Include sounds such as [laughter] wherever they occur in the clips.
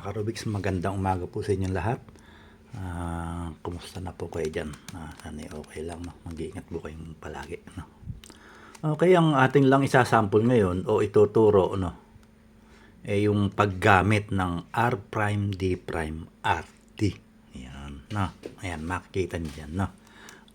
Mga magandang umaga po sa inyong lahat. Ah, kumusta na po kayo dyan? Ah, sana okay lang, no? mag-iingat po kayong palagi. No? Okay, ang ating lang isasample ngayon o ituturo, no? eh yung paggamit ng R prime D prime RD. Yan, no? Ayan, makikita niyo dyan, no?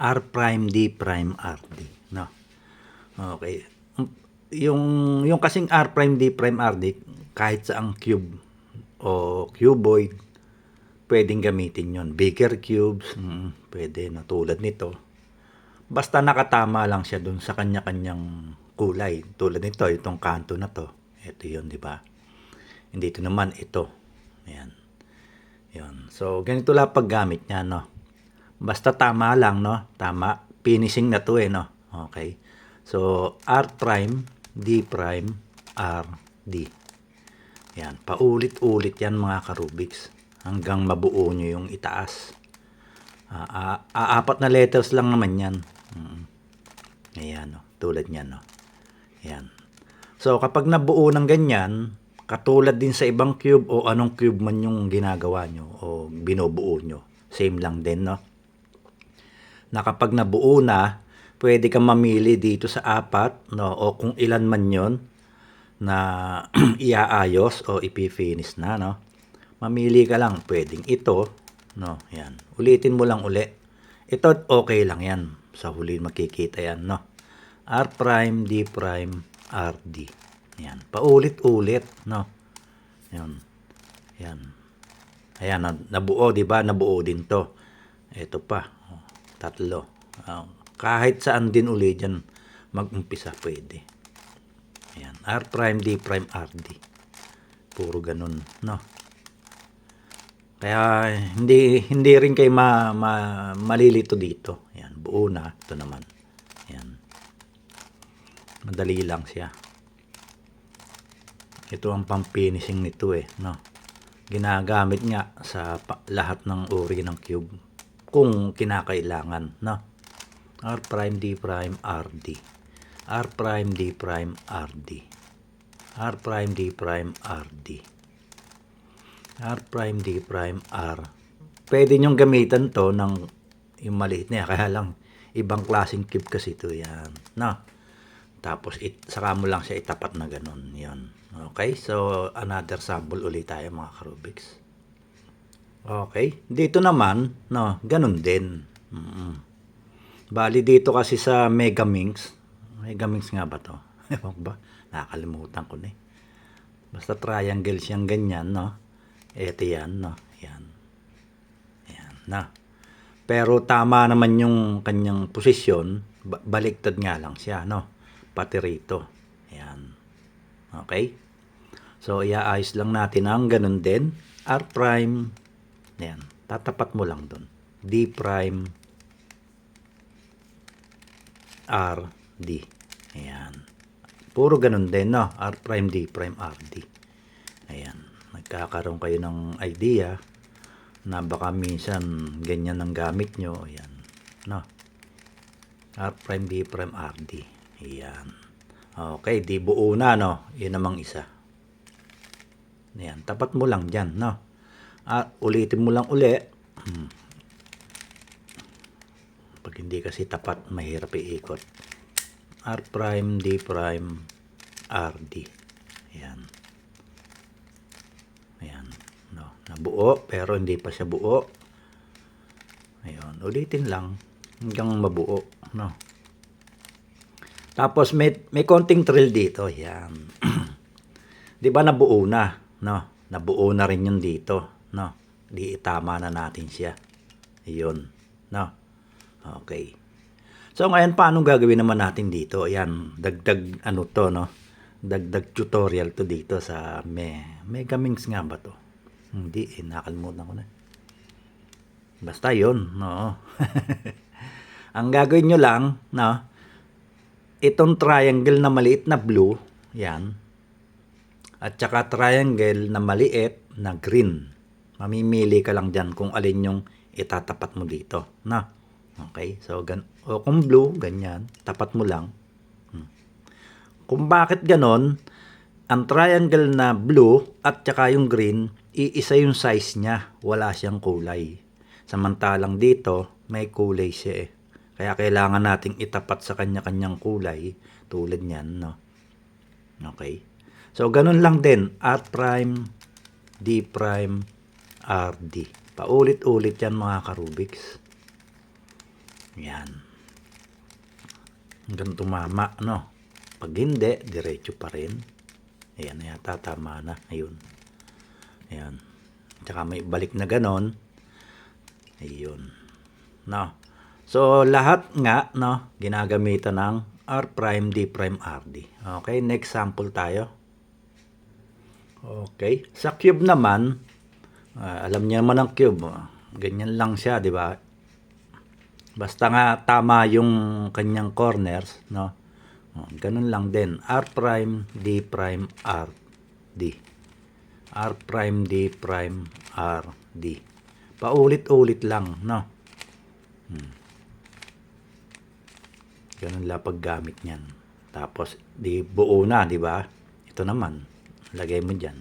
R prime D prime RD, no? Okay. Yung yung kasing R prime D prime RD kahit sa ang cube o cuboid pwedeng gamitin yon bigger cubes mm, pwede na tulad nito. Basta nakatama lang siya dun sa kanya-kanyang kulay. Tulad nito itong kanto na to. Ito yon di ba? Hindi ito naman ito. Ayan. Yon so ganito lang paggamit niya no? Basta tama lang no? Tama. Finishing na to eh no? Okay. So R prime D prime R D yan, paulit-ulit yan mga karubiks hanggang mabuo nyo yung itaas. Ah, ah, apat na letters lang naman yan. Mm. Ayan, no, tulad niyan. No. Yan. So, kapag nabuo ng ganyan, katulad din sa ibang cube o anong cube man yung ginagawa nyo o binubuo nyo. Same lang din, no? Na kapag nabuo na, pwede kang mamili dito sa apat, no? O kung ilan man yon na [clears throat] iaayos o ipifinish na, no? Mamili ka lang, pwedeng ito, no? Yan. Ulitin mo lang uli. Ito, okay lang yan. Sa huli makikita yan, no? R prime, D prime, RD. Yan. Paulit-ulit, no? Yan. Yan. Ayan, na- nabuo, di ba? Nabuo din to. Ito pa. oh, Tatlo. Ah, kahit saan din uli dyan mag-umpisa pwede. Ayan. R prime, D prime, RD. Puro ganun, no? Kaya hindi hindi rin kayo ma, ma, malilito dito. Ayan, buo na. Ito naman. Ayan. Madali lang siya. Ito ang pang-finishing nito eh, no? Ginagamit nga sa lahat ng uri ng cube kung kinakailangan, no? R prime, D prime, RD. R prime, D prime, RD. R prime, D prime, RD. R prime, D prime, R. Pwede nyong gamitan to ng yung maliit na yan. [laughs] Kaya lang, ibang klaseng cube kasi ito yan. No? Tapos, it, saka mo lang siya itapat na ganun. Yan. Okay? So, another sample ulit tayo mga karubiks. Okay? Dito naman, no, ganun din. Mm Bali dito kasi sa Megaminx. Megaminx nga ba to? [laughs] Ewan ba? Nakakalimutan ko na eh. Basta triangle siyang ganyan, no? Ito yan, no? Yan. Yan, na. Pero tama naman yung kanyang posisyon. Ba- baliktad nga lang siya, no? Pati rito. Yan. Okay? So, iaayos lang natin ang ganun din. R prime. Yan. Tatapat mo lang dun. D prime. R, D. Ayan. Puro ganun din, no? R prime, D prime, R, D. Ayan. Nagkakaroon kayo ng idea na baka minsan ganyan ang gamit nyo. Ayan. No? R prime, D prime, R, D. Ayan. Okay, di buo na, no? Yun namang isa. Ayan. Tapat mo lang dyan, no? At ulitin mo lang uli. Hmm. Pag hindi kasi tapat, mahirap iikot. R prime, D prime, RD. Ayan. Ayan. No, nabuo, pero hindi pa siya buo. Ayun, ulitin lang hanggang mabuo, no. Tapos may may konting trill dito, yan. [clears throat] 'Di ba nabuo na, no? Nabuo na rin 'yun dito, no. Di tama na natin siya. 'Yun, no. Okay. So ngayon paano gagawin naman natin dito? Ayan, dagdag ano to, no? Dagdag tutorial to dito sa me Megaminx nga ba to? Hindi, eh, nakalimutan ko na. Basta 'yon, no. [laughs] Ang gagawin nyo lang, no? Itong triangle na maliit na blue, yan. At saka triangle na maliit na green. Mamimili ka lang dyan kung alin yung itatapat mo dito. Na? Okay? So, gan o kung blue, ganyan. Tapat mo lang. Hmm. Kung bakit ganon, ang triangle na blue at saka yung green, iisa yung size niya. Wala siyang kulay. Samantalang dito, may kulay siya eh. Kaya kailangan nating itapat sa kanya-kanyang kulay tulad niyan, no? Okay. So, ganun lang din. R prime, D prime, RD. Paulit-ulit yan mga karubiks. Yan. Hanggang tumama, no? Pag hindi, diretso pa rin. Ayan yata, tama na. Ayun. Ayan. Tsaka may balik na ganon. Ayun. No. So, lahat nga, no, ginagamitan ng R prime, D prime, RD. Okay, next sample tayo. Okay. Sa cube naman, ah, alam niyo naman ang cube. Ganyan lang siya, di ba? Basta nga tama yung kanyang corners, no? Ganun lang din. R prime, D prime, R, D. R prime, D prime, R, D. Paulit-ulit lang, no? Hmm. Ganun lang paggamit niyan. Tapos, di buo na, di ba? Ito naman, lagay mo dyan.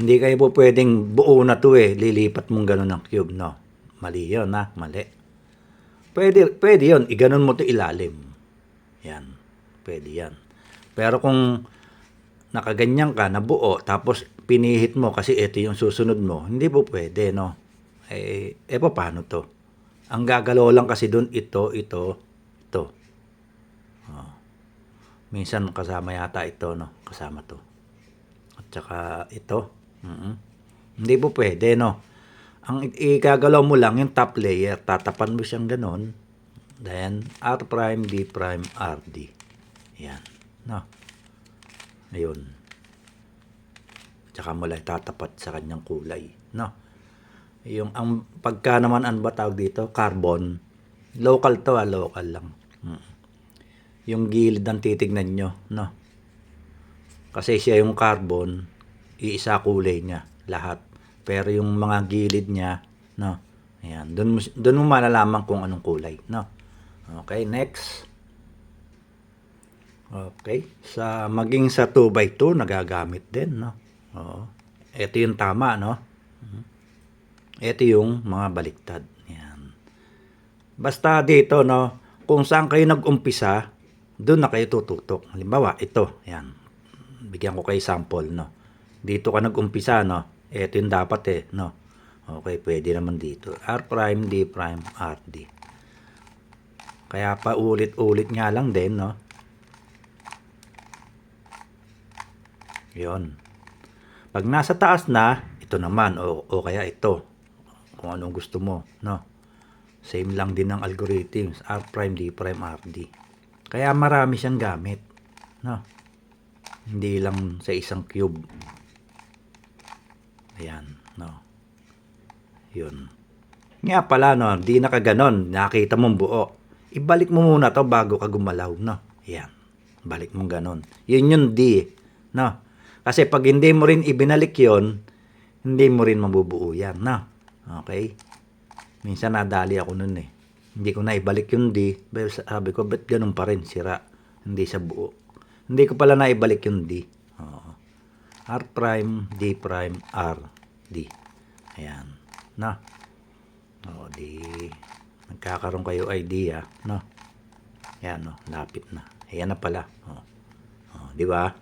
Hindi kayo po pwedeng buo na to eh. Lilipat mong ganun ng cube, no? Mali yun, ha? Mali. Pwede, pwede yun. Iganon mo to ilalim. Yan. Pwede yan. Pero kung nakaganyan ka, nabuo, tapos pinihit mo kasi ito yung susunod mo, hindi po pwede, no? Eh, eh pa, paano to? Ang gagalaw lang kasi doon, ito, ito, ito. Oh. Minsan kasama yata ito, no? Kasama to. At saka ito. mm Hindi po pwede, no? Ang igagalaw mo lang yung top layer. Tatapan mo siyang ganon. Then, R prime, D prime, R, D. Yan. No? Ayun. Tsaka mo tatapat sa kanyang kulay. No? Yung, ang pagka naman, ano ba dito? Carbon. Local to, ah, local lang. Mm. Yung gilid ang titignan nyo. No? Kasi siya yung carbon, iisa kulay niya, lahat. Pero yung mga gilid niya, no? Ayan, doon mo, doon mo malalaman kung anong kulay, no? Okay, next. Okay, sa maging sa 2 by 2 nagagamit din, no? Oo. Ito yung tama, no? Mhm. Ito yung mga baliktad. Yan. Basta dito, no, kung saan kayo nag-umpisa, doon na kayo tututok. Halimbawa, ito, yan. Bigyan ko kayo sample, no. Dito ka nag-umpisa, no. Ito yung dapat eh, no. Okay, pwede naman dito. R prime, D prime, R, D. Kaya pa ulit-ulit nga lang din, no. Yon. Pag nasa taas na, ito naman, o, o kaya ito. Kung anong gusto mo, no. Same lang din ng algorithms, R prime, D prime, R, D. Kaya marami siyang gamit, no. Hindi lang sa isang cube. Ayan, no. Yun. Nga pala, no, di nakaganon, nakita mong buo. Ibalik mo muna to bago ka gumalaw, no. Ayan. Balik mo ganon. Yun yung D, no. Kasi pag hindi mo rin ibinalik yon hindi mo rin mabubuo yan, no. Okay? Minsan nadali ako nun eh. Hindi ko na ibalik yung D. Pero sabi ko, ba't ganun pa rin? Sira. Hindi sa buo. Hindi ko pala na ibalik yung D. R prime, D prime, R, D. Ayan. No? O, di. Nagkakaroon kayo idea. No? Ayan, no? Lapit na. Ayan na pala. O. O, di ba?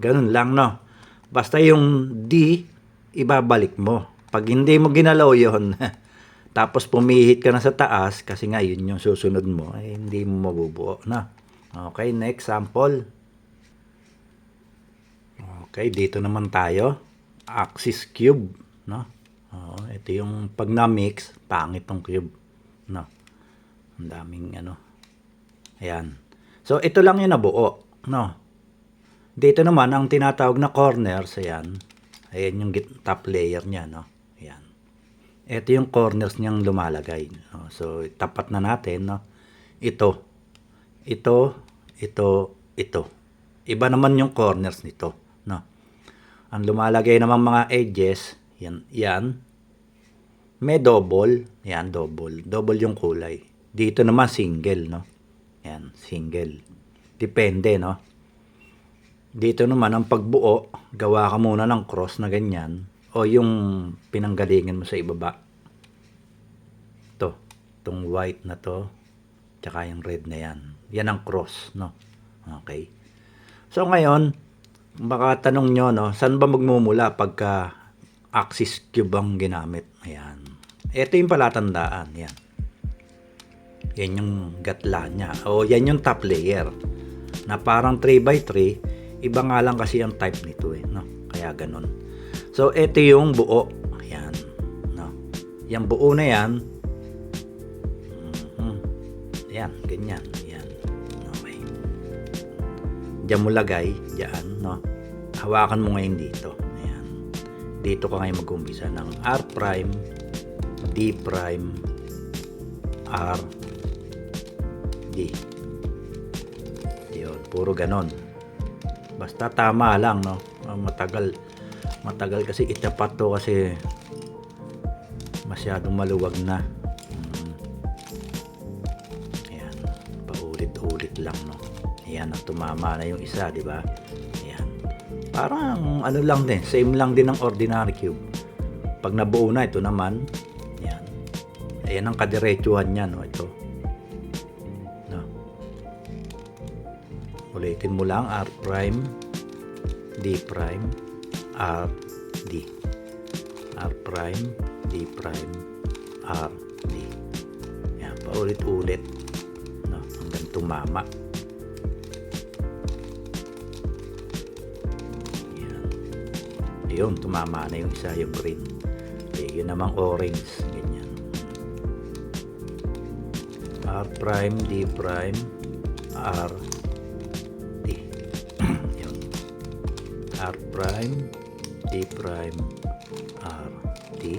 Ganun lang, no? Basta yung D, ibabalik mo. Pag hindi mo ginalaw yon [laughs] tapos pumihit ka na sa taas, kasi nga yun yung susunod mo, eh, hindi mo mabubuo, na. Okay, next sample. Okay, dito naman tayo. Axis cube, no? Oo, ito yung pag na-mix, pangit tong cube, no? Ang daming ano. Ayan. So, ito lang yung nabuo, no? Dito naman, ang tinatawag na corners, ayan. Ayan yung top layer niya, no? Ayan. Ito yung corners niyang lumalagay. No? So, tapat na natin, no? Ito. Ito, ito, ito. Iba naman yung corners nito? Ang lumalagay naman mga edges, yan, yan. May double, yan, double. Double yung kulay. Dito naman single, no? Yan, single. Depende, no? Dito naman, ang pagbuo, gawa ka muna ng cross na ganyan o yung pinanggalingan mo sa ibaba. To, tong white na to, tsaka yung red na yan. Yan ang cross, no? Okay. So ngayon, baka tanong nyo, no, saan ba magmumula pagka axis cube ang ginamit? Ayan. Ito yung palatandaan, yan. Yan yung gatla niya. O yan yung top layer. Na parang 3x3, iba nga lang kasi yung type nito eh, no? Kaya ganun. So ito yung buo. Ayan, no. Yung buo na yan. Mhm. Yan, ganyan. Diyan mo lagay, diyan, no. Hawakan mo ngayon dito. Ayan. Dito ka ngayon mag-umpisa ng R prime, D prime, R, D. Yun, puro ganon. Basta tama lang, no? Ah, Matagal, matagal kasi itapat to kasi masyadong maluwag na. Mm. Ayan, paulit-ulit lang, no? Ayan, ang tumama na yung isa, di ba? Ayan. Parang ano lang din, same lang din ng ordinary cube. Pag nabuo na, ito naman, ayan. Ayan ang kadiretsuhan niya, no? Ito. No? Ulitin mo lang R prime D prime R D R prime D prime R D yan paulit-ulit no hanggang tumama yun tumama na yung isa yung green. Eh, yun namang orange ganyan. R prime D prime R D. [clears throat] Yun. R prime D prime R D.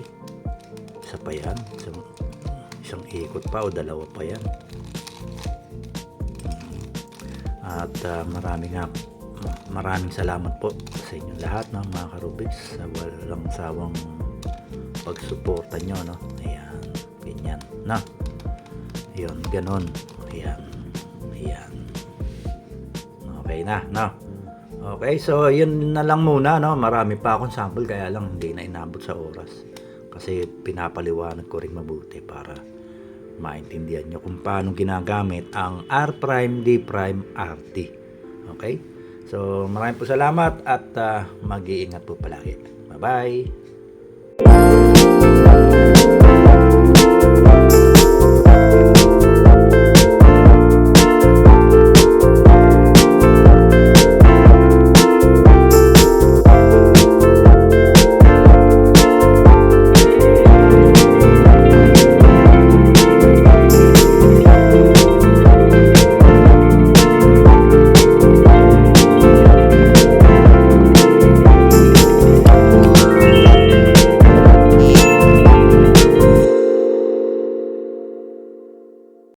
Isa pa yan. Isang, isang ikot pa o dalawa pa yan. At ah, marami nga maraming salamat po sa inyong lahat no, mga karubiks sa walang sawang pagsuporta nyo no ayan ganyan na yun ganon ayan ayan Okay na, no? Okay, so yun na lang muna, no? Marami pa akong sample, kaya lang hindi na inabot sa oras. Kasi pinapaliwanag ko rin mabuti para maintindihan nyo kung paano ginagamit ang R prime, D prime, RT. Okay? So, maraming po salamat at ah, mag-iingat po palagi. Bye-bye!